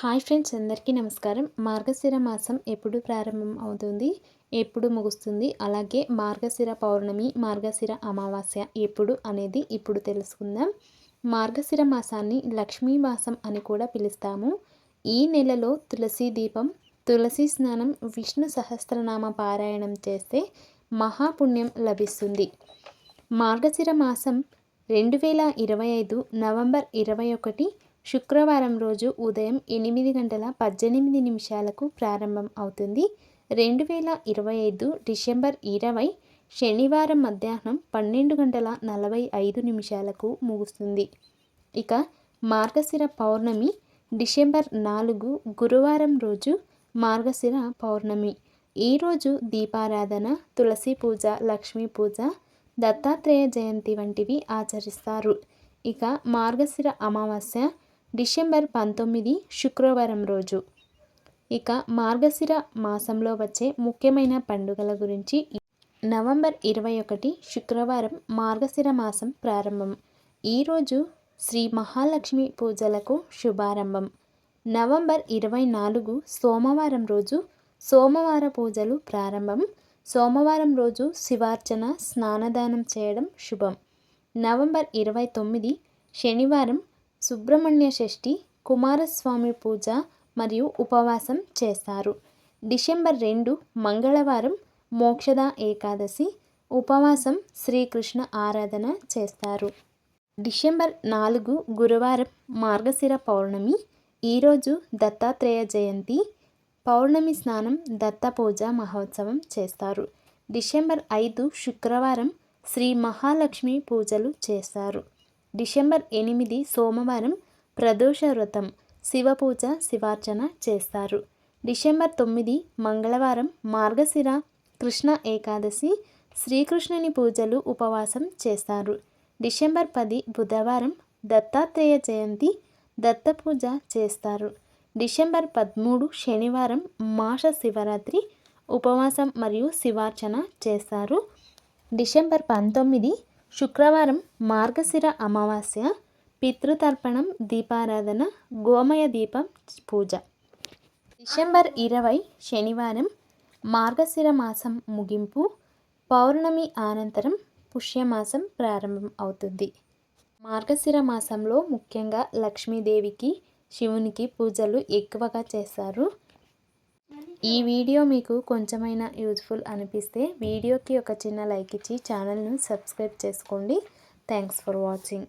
Hi friends అందరికీ నమస్కారం. మార్గశిర మాసం ఎప్పుడు ప్రారంభం అవుతుంది? ఎప్పుడు ముగుస్తుంది? అలాగే మార్గశిర పౌర్ణమి మార్గశిర అమావాస్య ఎప్పుడు అనేది ఇప్పుడు తెలుసుకుందాం. మార్గశిర మాసాన్ని లక్ష్మీ మాసం అని కూడా పిలుస్తాము. ఈ నెలలో తులసి దీపం తులసి స్నానం విష్ణు సహస్రనామ పారాయణం చేస్తే మహాపుణ్యం లభిస్తుంది. మార్గశిర మాసం రెండు వేల ఇరవై ఐదు నవంబర్ ఇరవై ఒకటి శుక్రవారం రోజు ఉదయం ఎనిమిది గంటల పద్దెనిమిది నిమిషాలకు ప్రారంభం అవుతుంది. రెండు వేల ఇరవై ఐదు డిసెంబర్ ఇరవై శనివారం మధ్యాహ్నం పన్నెండు గంటల నలభై ఐదు నిమిషాలకు ముగుస్తుంది. ఇక మార్గశిర పౌర్ణమి డిసెంబర్ నాలుగు గురువారం రోజు మార్గశిర పౌర్ణమి. ఈరోజు దీపారాధన తులసి పూజ లక్ష్మీ పూజ దత్తాత్రేయ జయంతి వంటివి ఆచరిస్తారు. ఇక మార్గశిర అమావాస్య డిసెంబర్ పంతొమ్మిది శుక్రవారం రోజు. ఇక మార్గశిర మాసంలో వచ్చే ముఖ్యమైన పండుగల గురించి నవంబర్ ఇరవై ఒకటి శుక్రవారం మార్గశిర మాసం ప్రారంభం. ఈరోజు శ్రీ మహాలక్ష్మి పూజలకు శుభారంభం. నవంబర్ ఇరవై నాలుగు సోమవారం రోజు సోమవార పూజలు ప్రారంభం. సోమవారం రోజు శివార్చన స్నానదానం చేయడం శుభం. నవంబర్ ఇరవై తొమ్మిది శనివారం సుబ్రహ్మణ్య షష్ఠి కుమారస్వామి పూజ మరియు ఉపవాసం చేస్తారు. డిసెంబర్ రెండు మంగళవారం మోక్షద ఏకాదశి ఉపవాసం శ్రీకృష్ణ ఆరాధన చేస్తారు. డిసెంబర్ నాలుగు గురువారం మార్గశిర పౌర్ణమి ఈరోజు దత్తాత్రేయ జయంతి పౌర్ణమి స్నానం దత్త పూజ మహోత్సవం చేస్తారు. డిసెంబర్ ఐదు శుక్రవారం శ్రీ మహాలక్ష్మి పూజలు చేస్తారు. డిసెంబర్ ఎనిమిది సోమవారం ప్రదోష వ్రతం శివపూజ శివార్చన చేస్తారు. డిసెంబర్ తొమ్మిది మంగళవారం మార్గశిర కృష్ణ ఏకాదశి శ్రీకృష్ణుని పూజలు ఉపవాసం చేస్తారు. డిసెంబర్ పది బుధవారం దత్తాత్రేయ జయంతి దత్తపూజ చేస్తారు. డిసెంబర్ పదమూడు శనివారం మాష శివరాత్రి ఉపవాసం మరియు శివార్చన చేస్తారు. డిసెంబర్ పంతొమ్మిది శుక్రవారం మార్గశిర అమావాస్య పితృతర్పణం దీపారాధన గోమయ దీపం పూజ. డిసెంబర్ ఇరవై శనివారం మార్గశిర మాసం ముగింపు పౌర్ణమి అనంతరం పుష్యమాసం ప్రారంభం అవుతుంది. మార్గశిర మాసంలో ముఖ్యంగా లక్ష్మీదేవికి శివునికి పూజలు ఎక్కువగా చేస్తారు. ఈ వీడియో మీకు కొంచెమైనా యూజ్ఫుల్ అనిపిస్తే వీడియోకి ఒక చిన్న లైక్ ఇచ్చి ఛానల్ను సబ్స్క్రైబ్ చేసుకోండి. Thanks for watching.